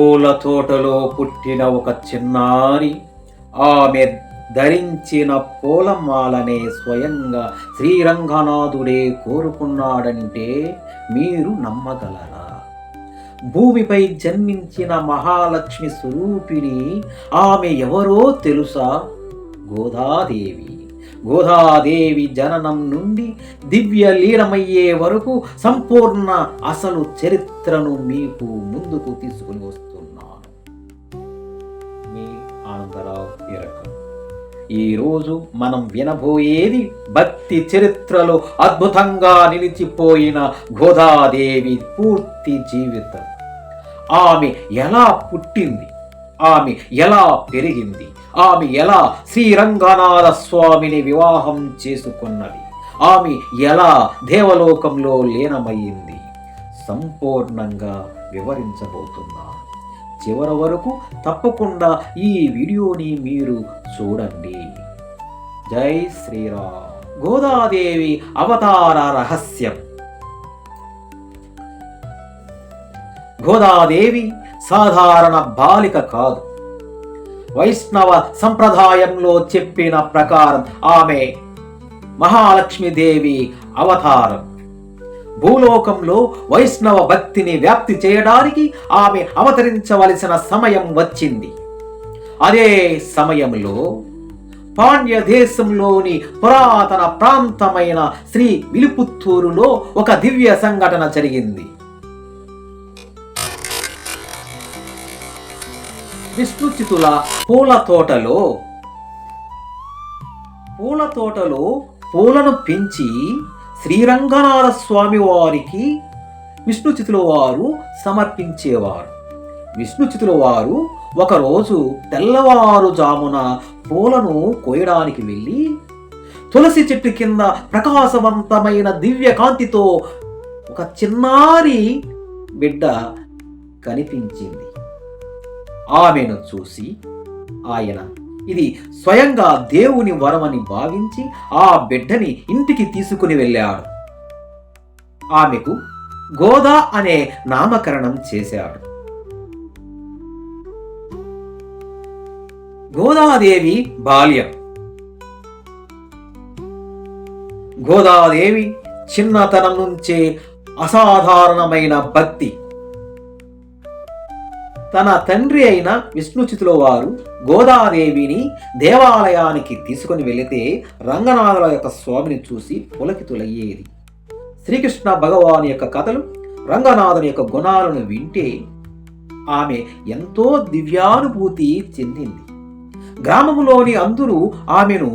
పూల తోటలో పుట్టిన ఒక చిన్నారి. ఆమె ధరించిన పూలమాలనే స్వయంగా శ్రీరంగనాథుడే కోరుకున్నాడంటే మీరు నమ్మగలరా? భూమిపై జన్మించిన మహాలక్ష్మి స్వరూపిణి ఆమె ఎవరో తెలుసా? గోదాదేవి. గోదాదేవి జననం నుండి దివ్య లీనమయ్యే వరకు సంపూర్ణ అసలు చరిత్రను మీకు ముందుకు తీసుకుని వస్తున్నాను ఆనందరావు ఇరకం. ఈరోజు మనం వినబోయేది భక్తి చరిత్రలో అద్భుతంగా నిలిచిపోయిన గోదాదేవి పూర్తి జీవితం. ఆమె ఎలా పుట్టింది? ఆమె ఎలా పెరిగింది? ఆమె ఎలా శ్రీరంగనాథ స్వామిని వివాహం చేసుకున్నది? ఆమె ఎలా దేవలోకంలో లీనమయ్యింది? సంపూర్ణంగా వివరించబోతున్నా. చివరి వరకు తప్పకుండా ఈ వీడియోని మీరు చూడండి. జై శ్రీరామ్. గోదాదేవి అవతార రహస్యం. గోదాదేవి సాధారణ బాలిక కాదు. వైష్ణవ సంప్రదాయంలో చెప్పిన ప్రకారం ఆమె మహాలక్ష్మీదేవి అవతారం. భూలోకంలో వైష్ణవ భక్తిని వ్యాప్తి చేయడానికి ఆమె అవతరించవలసిన సమయం వచ్చింది. అదే సమయంలో పాండ్య దేశంలోని పురాతన ప్రాంతమైన శ్రీ విలుపుత్తూరులో ఒక దివ్య సంఘటన జరిగింది. విష్ణుచితుల పూల తోటలో పూల తోటలో పూలను పెంచి శ్రీరంగనాథ స్వామి వారికి విష్ణుచితుల వారు సమర్పించేవారు. విష్ణుచితుల వారు ఒకరోజు తెల్లవారుజామున పూలను కోయడానికి వెళ్ళి తులసి చెట్టు కింద ప్రకాశవంతమైన దివ్య కాంతితో ఒక చిన్నారి బిడ్డ కనిపించింది. ఆమెను చూసి ఆయన ఇది స్వయంగా దేవుని వరమని భావించి ఆ బిడ్డని ఇంటికి తీసుకుని వెళ్ళాడు. ఆమెకు గోదా అనే నామకరణం చేశాడు. గోదాదేవి బాల్యం. గోదాదేవి చిన్నతనం నుంచే అసాధారణమైన భక్తి. తన తండ్రి అయిన విష్ణుచితుల వారు గోదాదేవిని దేవాలయానికి తీసుకుని వెళితే రంగనాథుల యొక్క స్వామిని చూసి పులకితులయ్యేది. శ్రీకృష్ణ భగవాన్ యొక్క కథలు రంగనాథుని యొక్క గుణాలను వింటే ఆమె ఎంతో దివ్యానుభూతి చెందింది. గ్రామములోని అందరూ ఆమెను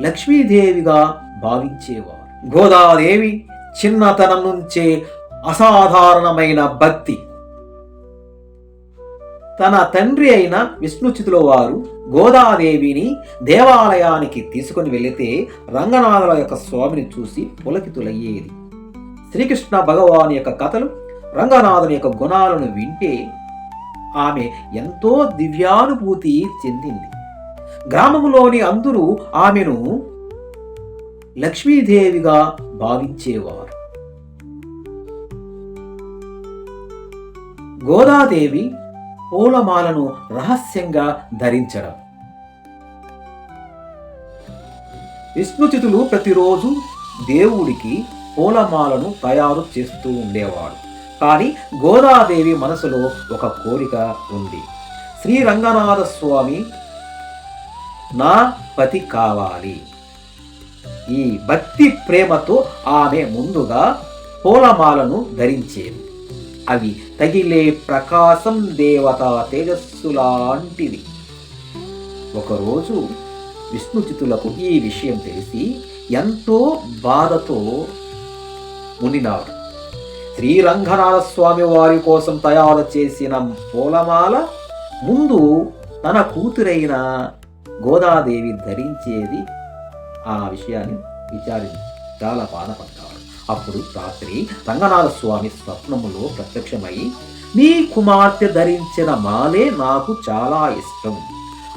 లక్ష్మీదేవిగా భావించేవారు. గోదాదేవి చిన్నతనం నుంచే అసాధారణమైన భక్తి తన తండ్రి అయిన విష్ణుచితుల వారు గోదాదేవిని దేవాలయానికి తీసుకుని వెళితే రంగనాథుల యొక్క స్వామిని చూసి పులకితులయ్యేది. శ్రీకృష్ణ భగవాన్ యొక్క కథలు రంగనాథుని యొక్క గుణాలను వింటే ఆమె ఎంతో దివ్యానుభూతి చెందింది. గ్రామములోని అందరూ ఆమెను లక్ష్మీదేవిగా భావించేవారు. గోదాదేవి పూలమాలను రహస్యంగా ధరించడం. విష్ణుచితులు ప్రతిరోజు దేవుడికి పూలమాలను తయారు చేస్తూ ఉండేవాడు. కానీ గోదాదేవి మనసులో ఒక కోరిక ఉంది. శ్రీ రంగనాథ స్వామి నా పతి కావాలి. ఈ భక్తి ప్రేమతో ఆమె ముందుగా పూలమాలను ధరించేది. అవి తగిలే ప్రకాశం దేవత తేజస్సులాంటివి. ఒకరోజు విష్ణుచితులకు ఈ విషయం తెలిసి ఎంతో బాధతో మునినాడు. శ్రీరంగనాథ స్వామి వారి కోసం తయారు చేసిన పూలమాల ముందు తన కూతురైన గోదాదేవి ధరించేది. ఆ విషయాన్ని విచారించి చాలా బాధపడ్డాడు అప్పుడు రాత్రి రంగనాథ స్వామి స్వప్నములో ప్రత్యక్షమై నీ కుమార్తె ధరించిన మాలే నాకు చాలా ఇష్టం.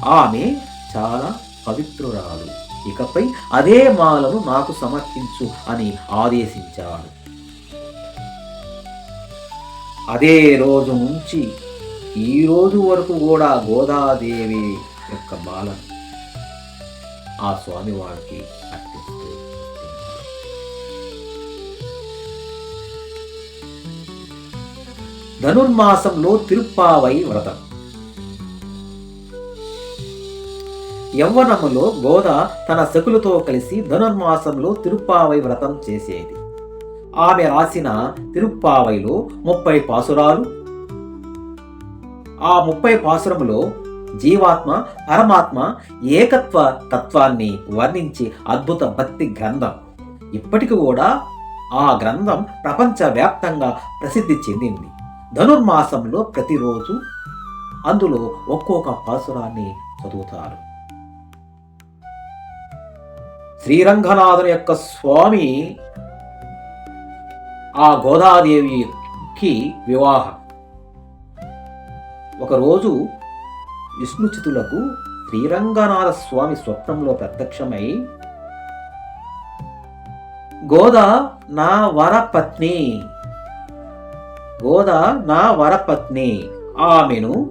ఆమె చాలా పవిత్రురాలు. ఇకపై అదే మాలను నాకు సమర్పించు అని ఆదేశించాడు. అదే రోజు నుంచి ఈ రోజు వరకు కూడా గోదాదేవి యొక్క మాలను ఆ స్వామివారికి ధనుర్మాసంలో తిరుప్పావై వ్రతం. యవ్వనములో గోద తన శకులతో కలిసి ధనుర్మాసంలో తిరుప్పావై వ్రతం చేసేది. ఆమె రాసిన తిరుప్పావైలో ముప్పై పాసురాలు. ఆ ముప్పై పాసురములో జీవాత్మ పరమాత్మ ఏకత్వ తత్వాన్ని వర్ణించి అద్భుత భక్తి గ్రంథం. ఇప్పటికి కూడా ఆ గ్రంథం ప్రపంచవ్యాప్తంగా ప్రసిద్ధి చెందింది. ధనుర్మాసంలో ప్రతిరోజు అందులో ఒక్కొక్క పాసురాన్ని చదువుతారు. శ్రీరంగనాథుని యొక్క స్వామి ఆ గోదాదేవికి వివాహం. ఒకరోజు విష్ణుచితులకు శ్రీరంగనాథ స్వామి స్వప్నంలో ప్రత్యక్షమై గోదా నా వరపత్ని గోద నా వరపత్ని. ఆమెను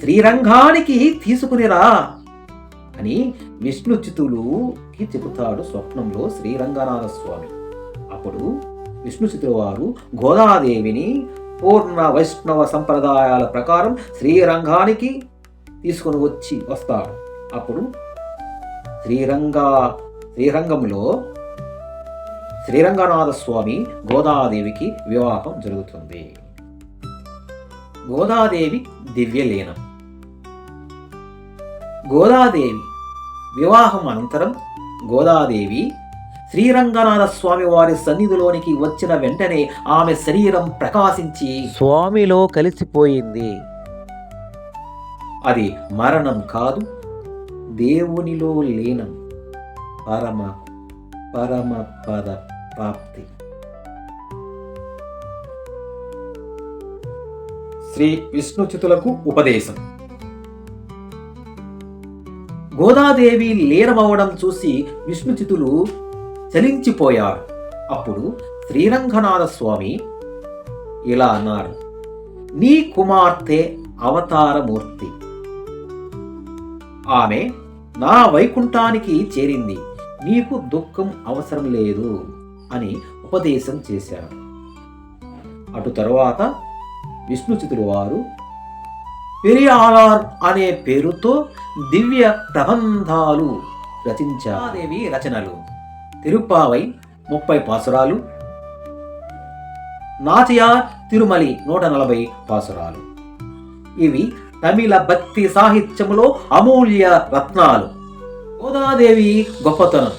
శ్రీరంగానికి తీసుకునిరా అని విష్ణుచితులుకి చెబుతాడు స్వప్నంలో శ్రీరంగనాథ స్వామి అప్పుడు విష్ణుచితుల వారు గోదాదేవిని పూర్ణ వైష్ణవ సంప్రదాయాల ప్రకారం శ్రీరంగానికి తీసుకుని వచ్చి వస్తాడు. అప్పుడు శ్రీరంగ శ్రీరంగంలో శ్రీరంగనాథ స్వామి గోదాదేవికి వివాహం జరుగుతుంది. గోదాదేవి దివ్యలీనం. గోదాదేవి వివాహం అనంతరం గోదాదేవి శ్రీరంగనాథ స్వామి వారి సన్నిధిలోనికి వచ్చిన వెంటనే ఆమె శరీరం ప్రకాశించి స్వామిలో కలిసిపోయింది. అది మరణం కాదు దేవునిలో లీనం. పరమ పరమ పద ప్రాప్తి. శ్రీ విష్ణుచితులకు ఉపదేశం. గోదాదేవి లీనమవడం చూసి విష్ణుచితులు చలించిపోయారు. అప్పుడు శ్రీరంగనాథ స్వామి ఇలా అన్నారు నీ కుమార్తె అవతారమూర్తి. ఆమె నా వైకుంఠానికి చేరింది. నీకు దుఃఖం అవసరం లేదు అని ఉపదేశం చేశారు. అటు తరువాత విష్ణుచితుడు వారు పెరియాలార్ అనే పేరుతో దివ్య ప్రబంధాలు రచించాదేవి రచనలు. తిరుప్పావై ముప్పై పాసురాలు నాచియార్ తిరుమలి నూట నలభై పాసురాలు. ఇవి తమిళ భక్తి సాహిత్యములో అమూల్య రత్నాలు. గోదాదేవి గొప్పతనం.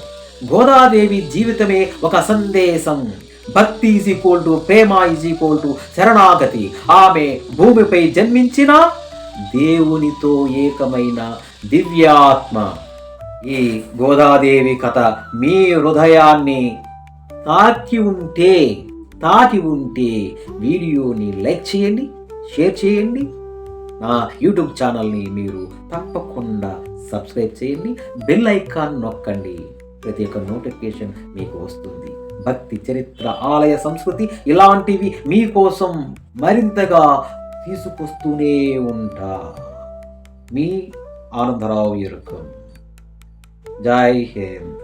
గోదాదేవి జీవితమే ఒక సందేశం. Bhakti is equal to prema is equal to sharanagati. ఆమె భూమిపై జన్మించిన దేవునితో ఏకమైన దివ్యాత్మ. ఈ గోదాదేవి కథ మీ హృదయాన్ని తాకి ఉంటే తాకి ఉంటే వీడియోని లైక్ చేయండి షేర్ చేయండి. నా యూట్యూబ్ ఛానల్ని మీరు తప్పకుండా సబ్స్క్రైబ్ చేయండి బెల్ ఐకాన్ నొక్కండి. ప్రతి ఒక్క నోటిఫికేషన్ మీకు వస్తుంది. భక్తి చరిత్ర ఆలయ సంస్కృతి ఇలాంటివి మీకోసం మరింతగా తీసుకొస్తూనే ఉంటా. మీ ఆనందరావు ఎరుకం జై హింద్.